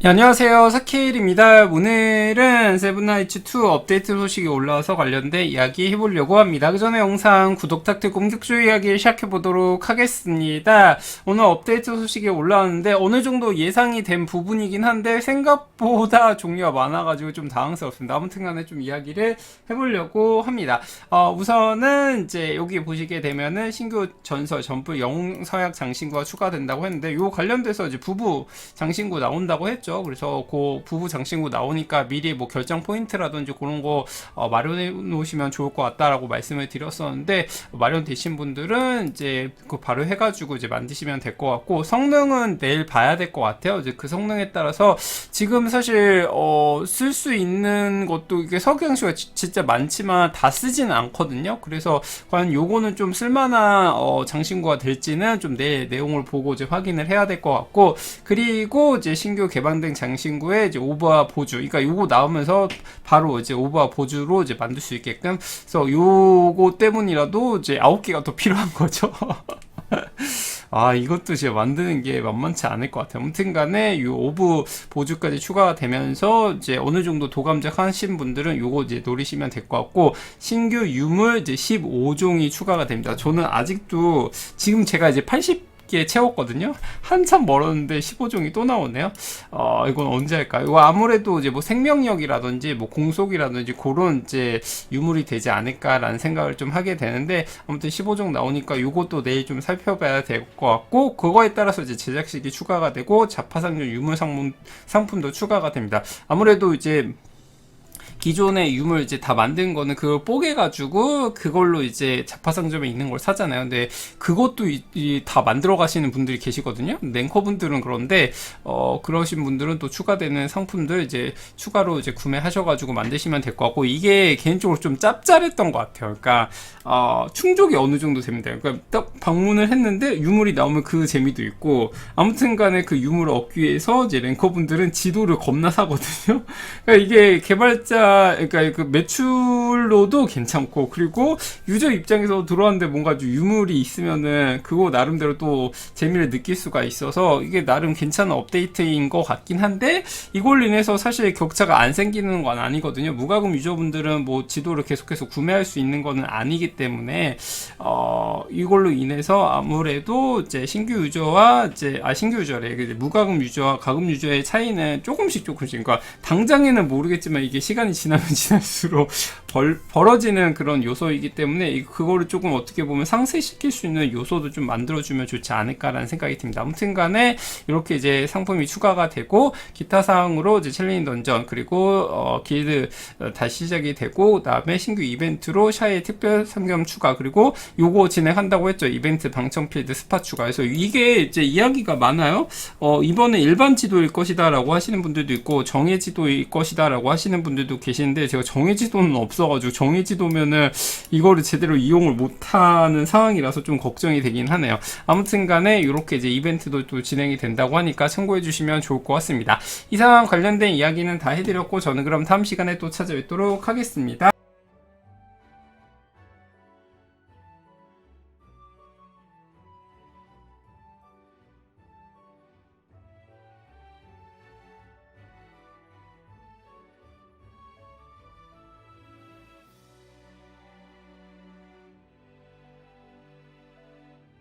네, 안녕하세요. 사케일입니다. 오늘은 세븐나이츠2 업데이트 소식이 올라와서 관련된 이야기 해보려고 합니다. 그 전에 영상 구독 탁트 공격주 이야기 시작해보도록 하겠습니다. 오늘 업데이트 소식이 올라왔는데 어느 정도 예상이 된 부분이긴 한데 생각보다 종류가 많아가지고 좀 당황스럽습니다. 아무튼 간에 좀 이야기를 해보려고 합니다. 어, 우선은 이제 여기 보시게 되면은 신규 전설 전부 영웅 서약 장신구가 추가된다고 했는데 요 관련돼서 이제 부부 장신구 나온다고 했죠. 그래서 그 부부 장신구 나오니까 미리 뭐 결정 포인트라든지 그런 거 어, 마련해 놓으시면 좋을 것 같다라고 말씀을 드렸었는데 마련되신 분들은 이제 그 바로 해가지고 이제 만드시면 될 것 같고 성능은 내일 봐야 될 것 같아요. 이제 그 성능에 따라서 지금 사실 어, 쓸 수 있는 것도 이게 석양수가 지- 진짜 많지만 다 쓰지는 않거든요. 그래서 과연 요거는 좀 쓸만한 어, 장신구가 될지는 좀 내일 내용을 보고 이제 확인을 해야 될 것 같고 그리고 이제 신규 개방 된 장신구에 이제 오버와 보주, 그러니까 요거 나오면서 바로 이제 오버와 보주로 이제 만들 수 있게끔, 그래서 요거 때문이라도 이제 아홉 개가 더 필요한 거죠. 아, 이것도 진짜 만드는 게 만만치 않을 것 같아요. 아무튼 간에 이 오브 보주까지 추가가 되면서 이제 어느 정도 도감작 하신 분들은 요거 이제 노리시면 될 것 같고 신규 유물 이제 15종이 추가가 됩니다. 저는 아직도 지금 제가 이제 80 개 채웠거든요. 한참 멀었는데 15종이 또 나오네요. 어, 이건 언제 할까요? 이거 아무래도 이제 뭐 생명력이라든지 뭐 공속이라든지 그런 이제 유물이 되지 않을까라는 생각을 좀 하게 되는데 아무튼 15종 나오니까 이것도 내일 좀 살펴봐야 될 것 같고 그거에 따라서 이제 제작식이 추가가 되고 자파상류 유물 상품, 상품도 추가가 됩니다. 아무래도 이제 기존의 유물 이제 다 만든 거는 그걸 뽀개가지고 그걸로 이제 자파상점에 있는 걸 사잖아요. 근데 그것도 이, 이, 다 만들어 가시는 분들이 계시거든요. 랭커 분들은 그런데 어 그러신 분들은 또 추가되는 상품들 이제 추가로 이제 구매하셔가지고 만드시면 될 것 같고 이게 개인적으로 좀 짭짤했던 것 같아요. 그러니까 어 충족이 어느 정도 됩니다. 그러니까 딱 방문을 했는데 유물이 나오면 그 재미도 있고 아무튼간에 그 유물을 얻기 위해서 이제 랭커 분들은 지도를 겁나 사거든요. 그러니까 이게 개발자 그러니까 그 매출로도 괜찮고 그리고 유저 입장에서 들어왔는데 뭔가 좀 유물이 있으면은 그거 나름대로 또 재미를 느낄 수가 있어서 이게 나름 괜찮은 업데이트인 것 같긴 한데 이걸로 인해서 사실 격차가 안 생기는 건 아니거든요. 무과금 유저분들은 뭐 지도를 계속해서 구매할 수 있는 거는 아니기 때문에 어 이걸로 인해서 아무래도 이제 신규 유저와 이제 아 신규 유저래 그 무과금 유저와 가금 유저의 차이는 조금씩 조금씩 그러니까 당장에는 모르겠지만 이게 시간이 지나면 지날수록 벌, 벌어지는 그런 요소이기 때문에 이- 그거를 조금 어떻게 보면 상쇄시킬 수 있는 요소도 좀 만들어주면 좋지 않을까라는 생각이 듭니다. 아무튼 간에 이렇게 이제 상품이 추가가 되고 기타 사항으로 이제 챌린지 던전 그리고 어, 길드 어, 다시 시작이 되고 그다음에 신규 이벤트로 샤의 특별 상점 추가 그리고 요거 진행한다고 했죠. 이벤트 방청 필드 스팟 추가. 그래서 이게 이제 이야기가 많아요. 어, 이번에 일반 지도일 것이다라고 하시는 분들도 있고 정예 지도일 것이다라고 하시는 분들도 계시는데 제가 정예 지도는 없어 가지고 정예 지도면은 이거를 제대로 이용을 못하는 상황이라서 좀 걱정이 되긴 하네요. 아무튼간에 이렇게 이제 이벤트도 또 진행이 된다고 하니까 참고해 주시면 좋을 것 같습니다. 이 상황 관련된 이야기는 다 해드렸고 저는 그럼 다음 시간에 또 찾아뵙도록 하겠습니다.